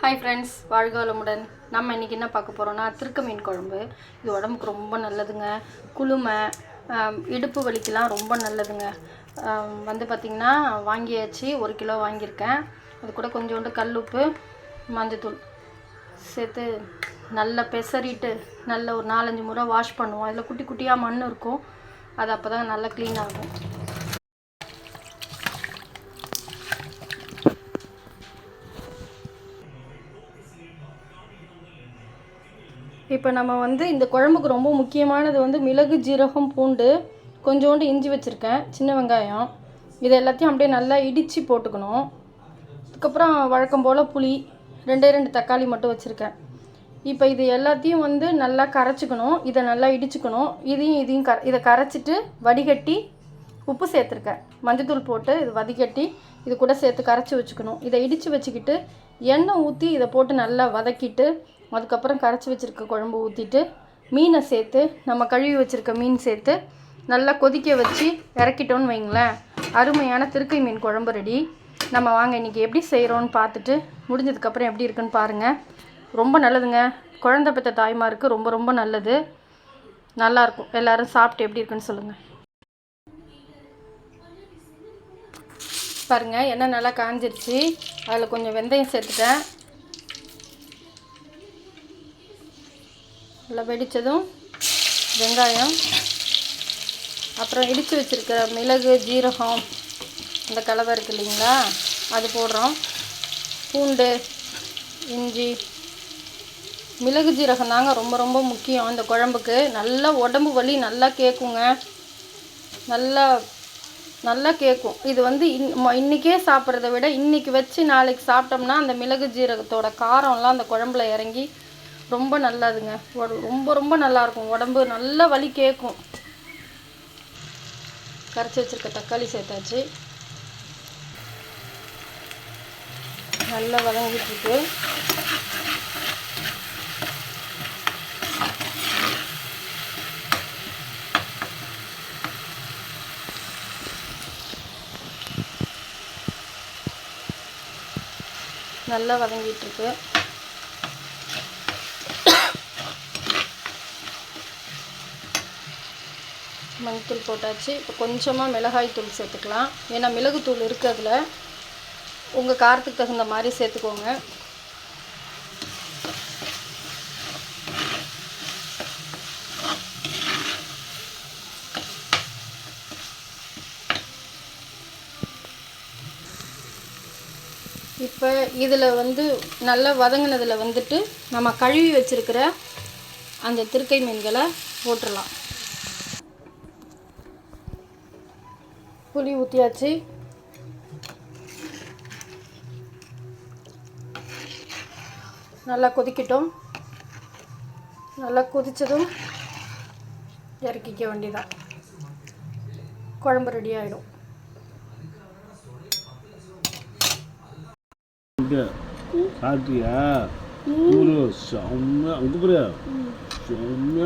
Hi friends வாழ்க வளமுடன் நம்ம இன்றைக்கி என்ன பார்க்க போகிறோன்னா திருக்க மீன் குழம்பு. இது உடம்புக்கு ரொம்ப நல்லதுங்க. குளுமை இடுப்பு வலிக்கெலாம் ரொம்ப நல்லதுங்க. வந்து பார்த்திங்கன்னா வாங்கியாச்சு ஒரு கிலோ வாங்கியிருக்கேன். அது கூட கொஞ்சோண்டு கல் உப்பு மஞ்சத்தூள் சேர்த்து நல்லா பெசரிட்டு நல்ல ஒரு நாலஞ்சு முறை வாஷ் பண்ணுவோம். அதில் குட்டி குட்டியாக மண் இருக்கும். அது அப்போ தான் நல்லா க்ளீன் ஆகும். இப்போ நம்ம வந்து இந்த குழம்புக்கு ரொம்ப முக்கியமானது வந்து மிளகு ஜீரகம் பூண்டு கொஞ்சோண்டு இஞ்சி வச்சுருக்கேன் சின்ன வெங்காயம். இது எல்லாத்தையும் அப்படியே நல்லா இடித்து போட்டுக்கணும். அதுக்கப்புறம் வழக்கம் போல் புளி ரெண்டே ரெண்டு தக்காளி மட்டும் வச்சுருக்கேன். இப்போ இது எல்லாத்தையும் வந்து நல்லா கரைச்சிக்கணும். இதை நல்லா இடிச்சுக்கணும். இதையும் இதையும் க இதை கரைச்சிட்டு வடிகட்டி உப்பு சேர்த்துருக்கேன். மஞ்சத்தூள் போட்டு இது வடிகட்டி இது கூட சேர்த்து கரைச்சி வச்சுக்கணும். இதை இடித்து வச்சுக்கிட்டு எண்ணெய் ஊற்றி இதை போட்டு நல்லா வதக்கிட்டு அதுக்கப்புறம் கரைச்சி வச்சுருக்க குழம்பு ஊற்றிட்டு மீனை சேர்த்து நம்ம கழுவி வச்சுருக்க மீன் சேர்த்து நல்லா கொதிக்க வச்சு இறக்கிட்டோன்னு வைங்களேன். அருமையான திருக்கை மீன் குழம்பு ரெடி நம்ம வாங்க இன்றைக்கி எப்படி செய்கிறோன்னு பார்த்துட்டு முடிஞ்சதுக்கப்புறம் எப்படி இருக்குன்னு பாருங்கள் ரொம்ப நல்லதுங்க. குழந்தை பெற்ற தாய்மாருக்கு ரொம்ப ரொம்ப நல்லது. நல்லாயிருக்கும் எல்லோரும் சாப்பிட்டு எப்படி இருக்குன்னு சொல்லுங்கள் பாருங்கள் எண்ணெய் நல்லா காஞ்சிருச்சு. அதில் கொஞ்சம் வெந்தயம் சேர்த்துட்டேன். நல்லா வெடித்ததும் வெங்காயம் அப்புறம் இடித்து வச்சுருக்கிற மிளகு ஜீரகம் இந்த கலவை இருக்குது இல்லைங்களா? அது போடுறோம். பூண்டு இஞ்சி மிளகு ஜீரகம் தாங்க ரொம்ப ரொம்ப முக்கியம் இந்த குழம்புக்கு. நல்லா உடம்பு வலி நல்லா கேட்குங்க நல்லா நல்லா கேட்கும் இது வந்து இன் ம- சாப்பிட்றத விட இன்றைக்கி வச்சு நாளைக்கு சாப்பிட்டோம்னா அந்த மிளகு ஜீரகத்தோட காரம்லாம் அந்த குழம்புல இறங்கி ரொம்ப நல்லதுங்க. ரொம்ப ரொம்ப நல்லாயிருக்கும் உடம்பு நல்லா வலி கேட்கும் கரைச்சி வச்சிருக்க தக்காளி சேர்த்தாச்சு. நல்லா வதங்கிட்டுருக்கு. நல்லா வதங்கிட்டுருக்கு. மஞ்சத்தூள் போட்டாச்சு. இப்போ கொஞ்சமாக மிளகாய் தூள் சேர்த்துக்கலாம். ஏன்னா மிளகுத்தூள் இருக்குது அதில். உங்கள் காரத்துக்கு தகுந்த மாதிரி சேர்த்துக்கோங்க. இப்போ இதில் வந்து நல்லா வதங்கினதில் வந்துட்டு நம்ம கழுவி வச்சுருக்கிற அந்த திருக்கை மீன்களை போட்டுடலாம் புளி ஊற்றியாச்சு நல்லா கொதிக்கட்டும் நல்லா கொதித்ததும் இறக்கிக்க வேண்டியதான் குழம்பு ரெடி ஆகிடும் சாப்பிட்டியா ஊரு செம்ம அங்கே செம்மையா